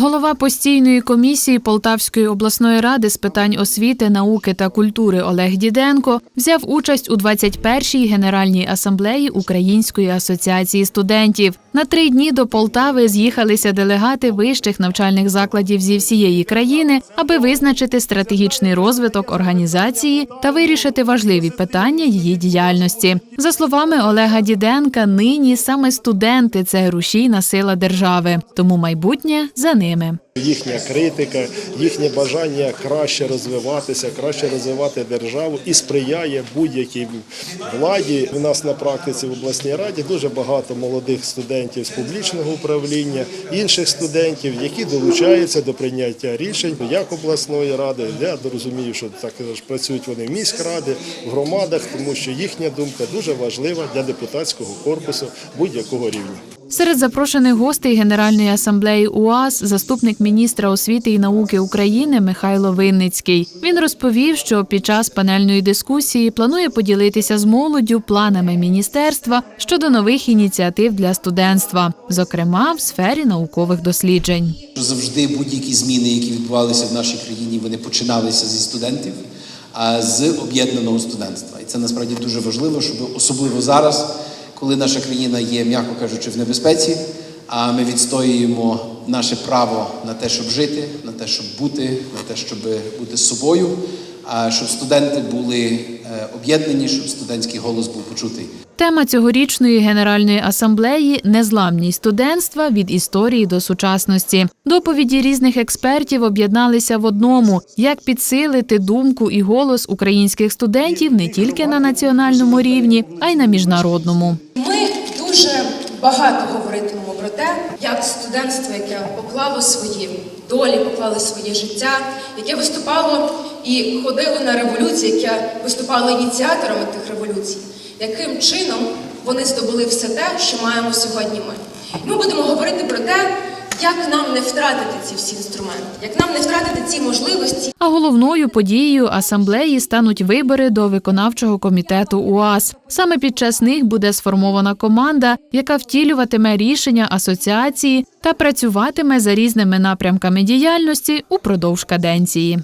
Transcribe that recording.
Голова постійної комісії Полтавської обласної ради з питань освіти, науки та культури Олег Діденко взяв участь у 21-й генеральній асамблеї Української асоціації студентів. На три дні до Полтави з'їхалися делегати вищих навчальних закладів зі всієї країни, аби визначити стратегічний розвиток організації та вирішити важливі питання її діяльності. За словами Олега Діденка, нині саме студенти це рушійна сила держави, тому майбутнє за Amen. Їхня критика, їхнє бажання краще розвиватися, краще розвивати державу і сприяє будь-якій владі. У нас на практиці в обласній раді дуже багато молодих студентів з публічного управління, інших студентів, які долучаються до прийняття рішень як обласної ради. Я розумію, що також працюють вони в міськради, в громадах, тому що їхня думка дуже важлива для депутатського корпусу будь-якого рівня. Серед запрошених гостей Генеральної асамблеї УАС заступник міністра освіти і науки України Михайло Винницький. Він розповів, що під час панельної дискусії планує поділитися з молоддю планами міністерства щодо нових ініціатив для студентства, зокрема в сфері наукових досліджень. завжди будь-які зміни, які відбувалися в нашій країні, вони починалися зі студентів, а з об'єднаного студентства. І це насправді дуже важливо, щоб особливо зараз, коли наша країна є, м'яко кажучи, в небезпеці, а ми відстоюємо наше право на те, щоб жити, на те, щоб бути, на те, щоб бути собою, а щоб студенти були е, об'єднані, щоб студентський голос був почутий. Тема цьогорічної генеральної асамблеї незламність студентства від історії до сучасності. Доповіді різних експертів об'єдналися в одному: як підсилити думку і голос українських студентів не тільки на національному рівні, а й на міжнародному. Багато говоритимемо про те, як студентство, яке поклало свої долі, поклало своє життя, яке виступало і ходило на революції, яке виступало ініціаторами тих революцій, яким чином вони здобули все те, що маємо сьогодні ми. Ми будемо говорити про те, як нам не втратити ці всі інструменти, як нам не втратити ці можливості, А головною подією асамблеї стануть вибори до виконавчого комітету УАС. Саме під час них буде сформована команда, яка втілюватиме рішення асоціації та працюватиме за різними напрямками діяльності упродовж каденції.